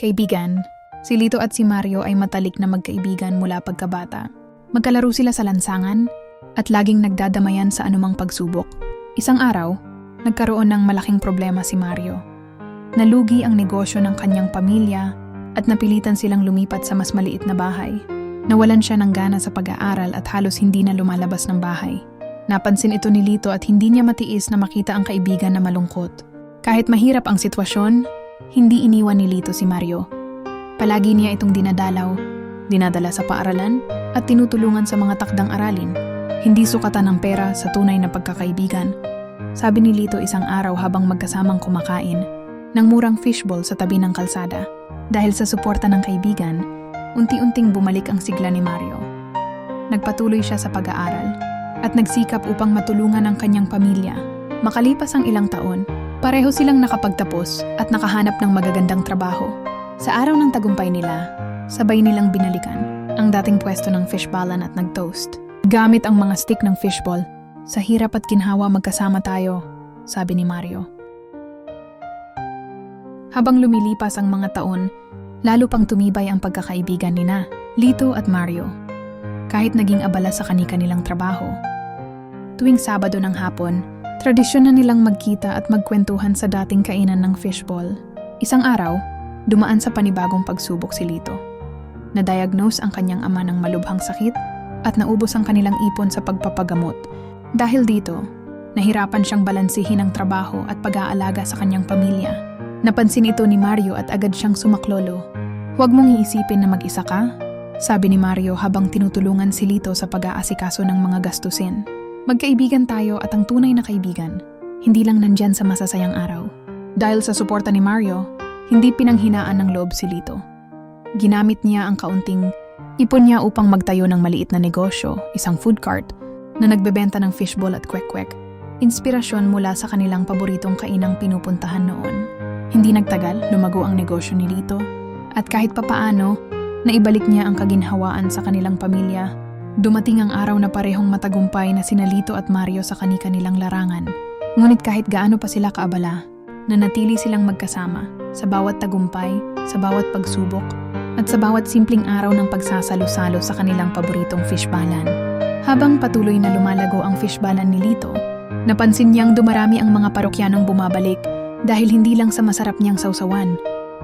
Kaibigan, si Lito at si Mario ay matalik na magkaibigan mula pagkabata. Magkalaro sila sa lansangan at laging nagdadamayan sa anumang pagsubok. Isang araw, nagkaroon ng malaking problema si Mario. Nalugi ang negosyo ng kanyang pamilya at napilitan silang lumipat sa mas maliit na bahay. Nawalan siya ng gana sa pag-aaral at halos hindi na lumalabas ng bahay. Napansin ito ni Lito at hindi niya matiis na makita ang kaibigan na malungkot. Kahit mahirap ang sitwasyon, hindi iniwan ni Lito si Mario. Palagi niya itong dinadalaw, dinadala sa paaralan at tinutulungan sa mga takdang aralin. Hindi sukatan ng pera sa tunay na pagkakaibigan. Sabi ni Lito isang araw habang magkasamang kumakain ng murang fishball sa tabi ng kalsada. Dahil sa suporta ng kaibigan, unti-unting bumalik ang sigla ni Mario. Nagpatuloy siya sa pag-aaral at nagsikap upang matulungan ang kanyang pamilya. Makalipas ang ilang taon, pareho silang nakapagtapos at nakahanap ng magagandang trabaho. Sa araw ng tagumpay nila, sabay nilang binalikan ang dating pwesto ng fishballan at nag-toast. Gamit ang mga stick ng fishball, sa hirap at ginhawa magkasama tayo, sabi ni Mario. Habang lumilipas ang mga taon, lalo pang tumibay ang pagkakaibigan nina, Lito at Mario. Kahit naging abala sa kani-kanilang trabaho. Tuwing Sabado ng hapon, tradisyon na nilang magkita at magkwentuhan sa dating kainan ng fishball. Isang araw, dumaan sa panibagong pagsubok si Lito. Na-diagnose ang kanyang ama ng malubhang sakit at naubos ang kanilang ipon sa pagpapagamot. Dahil dito, nahirapan siyang balansihin ang trabaho at pag-aalaga sa kanyang pamilya. Napansin ito ni Mario at agad siyang sumaklolo. Huwag mong iisipin na mag-isa ka, sabi ni Mario habang tinutulungan si Lito sa pag-aasikaso ng mga gastusin. Magkaibigan tayo at ang tunay na kaibigan, hindi lang nandyan sa masasayang araw. Dahil sa suporta ni Mario, hindi pinanghinaan ng loob si Lito. Ginamit niya ang kaunting ipon niya upang magtayo ng maliit na negosyo, isang food cart, na nagbebenta ng fishball at kwek-kwek. Inspirasyon mula sa kanilang paboritong kainang pinupuntahan noon. Hindi nagtagal, lumago ang negosyo ni Lito. At kahit papaano, naibalik niya ang kaginhawaan sa kanilang pamilya. Dumating ang araw na parehong matagumpay na sina Lito at Mario sa kani-kanilang larangan. Ngunit kahit gaano pa sila kaabala, nanatili silang magkasama sa bawat tagumpay, sa bawat pagsubok, at sa bawat simpleng araw ng pagsasalo-salo sa kanilang paboritong fishbalan. Habang patuloy na lumalago ang fishbalan ni Lito, napansin niyang dumarami ang mga parokyanong bumabalik dahil hindi lang sa masarap niyang sausawan,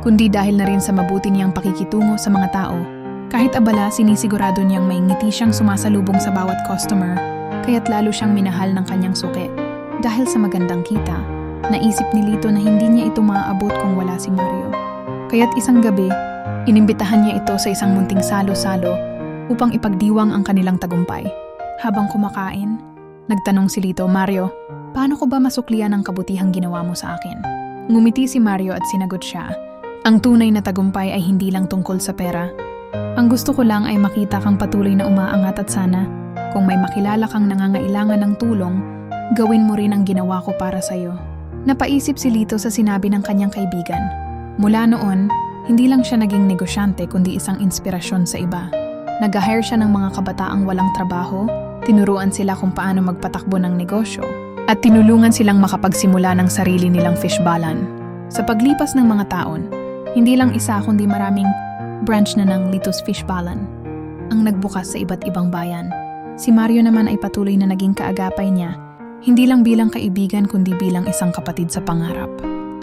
kundi dahil na rin sa mabuti niyang pakikitungo sa mga tao. Kahit abala, sinisigurado niyang may ngiti siyang sumasalubong sa bawat customer, kaya't lalo siyang minahal ng kanyang suki. Dahil sa magandang kita, naisip ni Lito na hindi niya ito maaabot kung wala si Mario. Kaya't isang gabi, inimbitahan niya ito sa isang munting salo-salo upang ipagdiwang ang kanilang tagumpay. Habang kumakain, nagtanong si Lito, Mario, paano ko ba masuklian ang kabutihang ginawa mo sa akin? Ngumiti si Mario at sinagot siya, ang tunay na tagumpay ay hindi lang tungkol sa pera. Ang gusto ko lang ay makita kang patuloy na umaangat at sana, kung may makilala kang nangangailangan ng tulong, gawin mo rin ang ginawa ko para sa'yo. Napaisip si Lito sa sinabi ng kanyang kaibigan. Mula noon, hindi lang siya naging negosyante kundi isang inspirasyon sa iba. Nag-hire siya ng mga kabataang walang trabaho, tinuruan sila kung paano magpatakbo ng negosyo, at tinulungan silang makapagsimula ng sarili nilang fishbalan. Sa paglipas ng mga taon, hindi lang isa kundi maraming branch na ng Litos Fishbalan ang nagbukas sa iba't ibang bayan. Si Mario naman ay patuloy na naging kaagapay niya, hindi lang bilang kaibigan kundi bilang isang kapatid sa pangarap.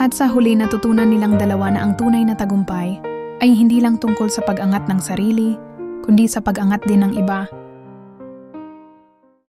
At sa huli natutunan nilang dalawa na ang tunay na tagumpay ay hindi lang tungkol sa pag-angat ng sarili, kundi sa pag-angat din ng iba